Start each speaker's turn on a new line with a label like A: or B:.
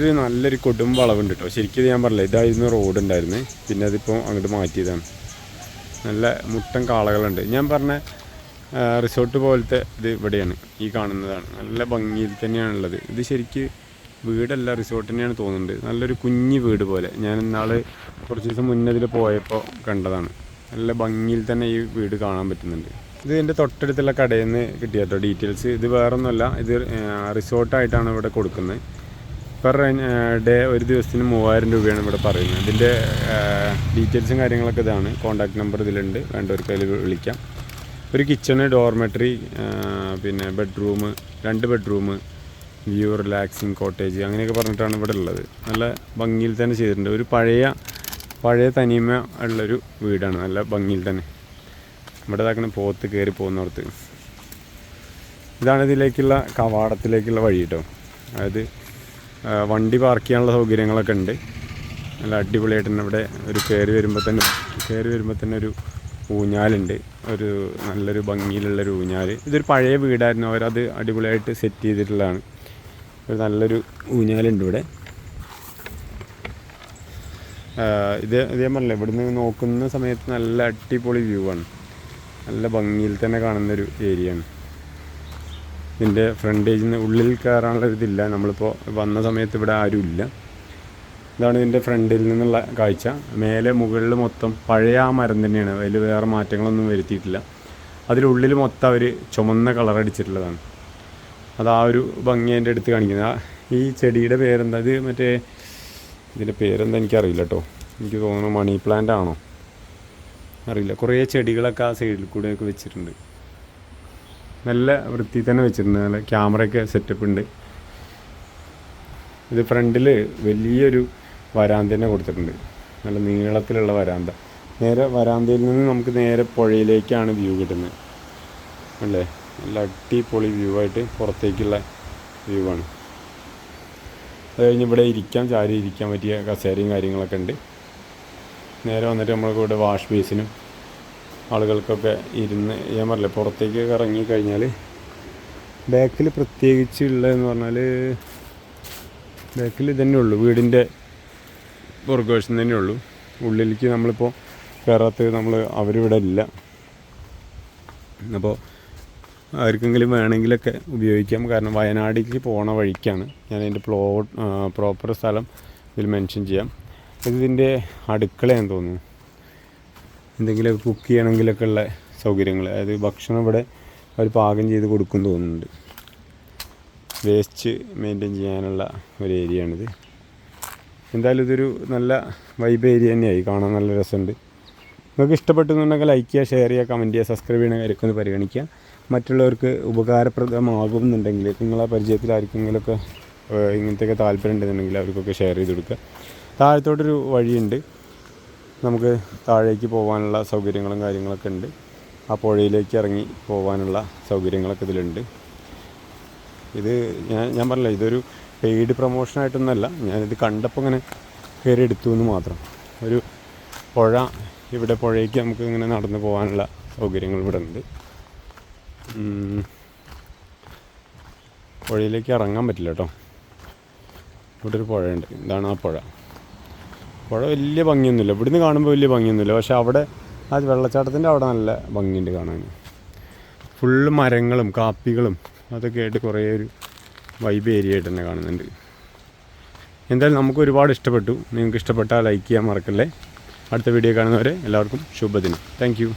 A: ഒരു നല്ലൊരു കൊടും വളവുണ്ട് കേട്ടോ ശരിക്കും ഞാൻ പറഞ്ഞില്ല ഇതായിരുന്നു റോഡ് ഉണ്ടായിരുന്നത് പിന്നെ അതിപ്പോൾ അങ്ങോട്ട് മാറ്റിയതാണ്. നല്ല മുട്ടൻ കാളകളുണ്ട്. ഞാൻ പറഞ്ഞ റിസോർട്ട് പോലത്തെ ഇത് ഇവിടെയാണ് ഈ കാണുന്നതാണ്. നല്ല ഭംഗിയിൽ തന്നെയാണുള്ളത്. ഇത് ശരിക്ക് വീടല്ല റിസോർട്ട് തന്നെയാണ് തോന്നുന്നുണ്ട്. നല്ലൊരു കുഞ്ഞു വീട് പോലെ. ഞാൻ ഇന്നാൾ കുറച്ച് ദിവസം മുന്നേ ഇതിൽ പോയപ്പോൾ കണ്ടതാണ്. നല്ല ഭംഗിയിൽ തന്നെ ഈ വീട് കാണാൻ പറ്റുന്നുണ്ട്. ഇത് എന്റെ തൊട്ടടുത്തുള്ള കടയിൽ നിന്ന് കിട്ടിയ കേട്ടോ ഡീറ്റെയിൽസ് ഇത് വേറൊന്നുമല്ല ഇത് റിസോർട്ടായിട്ടാണ് ഇവിടെ കൊടുക്കുന്നത്. പെർ ഡേ ഒരു ദിവസത്തിന് മൂവായിരം രൂപയാണ് ഇവിടെ പറയുന്നത്. ഇതിന്റെ ഡീറ്റെയിൽസും കാര്യങ്ങളൊക്കെ ഇതാണ്. കോൺടാക്ട് നമ്പർ ഇതിലുണ്ട്. വേണ്ടവർക്ക് അതിൽ വിളിക്കാം. ഒരു കിച്ചണ് ഡോർമെട്രി പിന്നെ ബെഡ്റൂം രണ്ട് ബെഡ്റൂം വ്യൂ റിലാക്സിങ് കോട്ടേജ് അങ്ങനെയൊക്കെ പറഞ്ഞിട്ടാണ് ഇവിടെ ഉള്ളത്. നല്ല ഭംഗിയിൽ തന്നെ ചെയ്തിട്ടുണ്ട്. ഒരു പഴയ പഴയ തനിമ ഉള്ളൊരു വീടാണ്. നല്ല ഭംഗിയിൽ തന്നെ. ഇവിടെ ഇതാക്കണ പോത്ത് കയറി പോകുന്നിടത്ത്. ഇതാണ് ഇതിലേക്കുള്ള കവാടത്തിലേക്കുള്ള വഴി കേട്ടോ. അതായത് വണ്ടി പാർക്ക് ചെയ്യാനുള്ള സൗകര്യങ്ങളൊക്കെ ഉണ്ട്. നല്ല അടിപൊളിയായിട്ട് തന്നെ ഇവിടെ ഒരു കയറി വരുമ്പോൾ തന്നെ കയറി വരുമ്പോൾ തന്നെ ഒരു ഊഞ്ഞാലുണ്ട്. ഒരു നല്ലൊരു ഭംഗിയിലുള്ളൊരു ഊഞ്ഞാൽ ഇതൊരു പഴയ വീടായിരുന്നു. അവരത് അടിപൊളിയായിട്ട് സെറ്റ് ചെയ്തിട്ടുള്ളതാണ്. ഒരു നല്ലൊരു ഊഞ്ഞാലുണ്ട് ഇവിടെ. ഇത് ഇതേ പറഞ്ഞില്ല ഇവിടുന്ന് നോക്കുന്ന സമയത്ത് നല്ല അടിപൊളി വ്യൂ ആണ്. നല്ല ഭംഗിയിൽ തന്നെ കാണുന്നൊരു ഏരിയ ആണ്. ഇതിന്റെ ഫ്രണ്ടേജിൽ നിന്ന് ഉള്ളിൽ കയറാനുള്ള ഇതില്ല നമ്മളിപ്പോൾ വന്ന സമയത്ത് ഇവിടെ ആരും ഇല്ല. ഇതാണ് ഇതിന്റെ ഫ്രണ്ടിൽ നിന്നുള്ള കാഴ്ച. മേലെ മുകളിൽ മൊത്തം പഴയ ആ മരം തന്നെയാണ്. അതിൽ വേറെ മാറ്റങ്ങളൊന്നും വരുത്തിയിട്ടില്ല. അതിലുള്ളിൽ മൊത്തം അവർ ചുമന്ന കളർ അടിച്ചിട്ടുള്ളതാണ്. അത് ആ ഒരു ഭംഗി എന്റെ അടുത്ത് കാണിക്കുന്നത്. ഈ ചെടിയുടെ പേരെന്താ? ഇത് മറ്റേ ഇതിന്റെ പേരെന്താ എനിക്കറിയില്ല കേട്ടോ എനിക്ക് തോന്നുന്നു മണി പ്ലാന്റ് ആണോ? അറിയില്ല. കുറേ ചെടികളൊക്കെ ആ സൈഡിൽ കൂടെയൊക്കെ വെച്ചിട്ടുണ്ട്. നല്ല വൃത്തി തന്നെ വെച്ചിട്ടുണ്ട് നല്ല ക്യാമറയൊക്കെ സെറ്റപ്പ് ഉണ്ട്. ഇത് ഫ്രണ്ടിൽ വലിയൊരു വരാന്ത തന്നെ കൊടുത്തിട്ടുണ്ട്. നല്ല നീളത്തിലുള്ള വരാന്ത. നേരെ വരാന്തയിൽ നിന്ന് നമുക്ക് നേരെ പുഴയിലേക്കാണ് വ്യൂ കിട്ടുന്നത്. അല്ലേ? നല്ല അടിപൊളി വ്യൂ ആയിട്ട് പുറത്തേക്കുള്ള വ്യൂ ആണ്. അത് കഴിഞ്ഞ് ഇവിടെ ഇരിക്കാൻ ചാരി ഇരിക്കാൻ പറ്റിയ കസേരയും കാര്യങ്ങളൊക്കെ ഉണ്ട്. നേരെ വന്നിട്ട് നമ്മൾക്ക് ഇവിടെ വാഷ് ബേസിനും ആളുകൾക്കൊക്കെ ഇരുന്ന് ഞാൻ പറഞ്ഞില്ല പുറത്തേക്ക് ഇറങ്ങി കഴിഞ്ഞാൽ ബാക്കിൽ പ്രത്യേകിച്ച് ഉള്ളതെന്ന് പറഞ്ഞാൽ ബാക്കിൽ ഇതന്നെ ഉള്ളൂ വീടിന്റെ പുറകുവശം തന്നെ ഉള്ളൂ. ഉള്ളിലേക്ക് നമ്മളിപ്പോൾ കയറാത്തത് നമ്മൾ അവരിവിടെ ഇല്ല. അപ്പോൾ ആർക്കെങ്കിലും വേണമെങ്കിലൊക്കെ ഉപയോഗിക്കാം. കാരണം വയനാടിലേക്ക് പോണ വഴിക്കാണ് ഞാൻ അതിന്റെ പ്ലോ പ്രോപ്പർ സ്ഥലം ഇതിൽ മെൻഷൻ ചെയ്യാം. ഇത് ഇതിന്റെ അടുക്കളയാന്ന് തോന്നുന്നു. എന്തെങ്കിലും കുക്ക് ചെയ്യണമെങ്കിലൊക്കെ ഉള്ള സൗകര്യങ്ങൾ. അതായത് ഭക്ഷണം ഇവിടെ അവർ പാകം ചെയ്ത് കൊടുക്കും തോന്നുന്നുണ്ട്. വേസ്റ്റ് മെയിന്റെയിൻ ചെയ്യാനുള്ള ഒരു ഏരിയ ആണിത്. എന്തായാലും ഇതൊരു നല്ല വൈബ് ഏരിയ തന്നെയായി. കാണാൻ നല്ല രസമുണ്ട്. നിങ്ങൾക്ക് ഇഷ്ടപ്പെട്ടെന്നുണ്ടെങ്കിൽ ലൈക്ക് ചെയ്യുക ഷെയർ ചെയ്യുക കമന്റ് ചെയ്യുക സബ്സ്ക്രൈബ് ചെയ്യണ കാര്യമൊക്കെ ഒന്ന് പരിഗണിക്കുക. മറ്റുള്ളവർക്ക് ഉപകാരപ്രദമാകുമെന്നുണ്ടെങ്കിൽ നിങ്ങളെ പരിചയത്തിൽ ആർക്കെങ്കിലുമൊക്കെ ഇങ്ങനത്തെയൊക്കെ താല്പര്യം ഉണ്ടെന്നുണ്ടെങ്കിൽ അവർക്കൊക്കെ ഷെയർ ചെയ്ത് കൊടുക്കുക. താഴത്തോട്ടൊരു വഴിയുണ്ട്. നമുക്ക് താഴേക്ക് പോകാനുള്ള സൗകര്യങ്ങളും കാര്യങ്ങളൊക്കെ ഉണ്ട്. ആ പുഴയിലേക്ക് ഇറങ്ങി പോകാനുള്ള സൗകര്യങ്ങളൊക്കെ ഇതിലുണ്ട്. ഇത് ഞാൻ ഞാൻ പറഞ്ഞില്ല ഇതൊരു പെയ്ഡ് പ്രൊമോഷനായിട്ടൊന്നുമല്ല ഞാനിത് കണ്ടപ്പോൾ ഇങ്ങനെ കയറി എടുത്തു എന്ന് മാത്രം. ഒരു പുഴ ഇവിടെ പുഴയ്ക്ക് നമുക്ക് ഇങ്ങനെ നടന്നു പോകാനുള്ള സൗകര്യങ്ങൾ ഇവിടെ ഉണ്ട്. പുഴയിലേക്ക് ഇറങ്ങാൻ പറ്റില്ല കേട്ടോ. ഇവിടെ ഒരു പുഴയുണ്ട്. ഇതാണ് ആ പുഴ. പുഴ വലിയ ഭംഗിയൊന്നുമില്ല. ഇവിടുന്ന് കാണുമ്പോൾ വലിയ ഭംഗിയൊന്നുമില്ല. പക്ഷെ അവിടെ ആ വെള്ളച്ചാട്ടത്തിന്റെ അവിടെ നല്ല ഭംഗിയുണ്ട് കാണാൻ. ഫുള്ള് മരങ്ങളും കാപ്പികളും അതൊക്കെ ആയിട്ട് കുറേ ഒരു വൈബ് ഏരിയ ആയിട്ട് തന്നെ കാണുന്നുണ്ട്. എന്തായാലും നമുക്ക് ഒരുപാട് ഇഷ്ടപ്പെട്ടു. നിങ്ങൾക്ക് ഇഷ്ടപ്പെട്ടാൽ ലൈക്ക് ചെയ്യാൻ മറക്കല്ലേ. അടുത്ത വീഡിയോ കാണുന്നവരെ എല്ലാവർക്കും ശുഭദിനം. താങ്ക്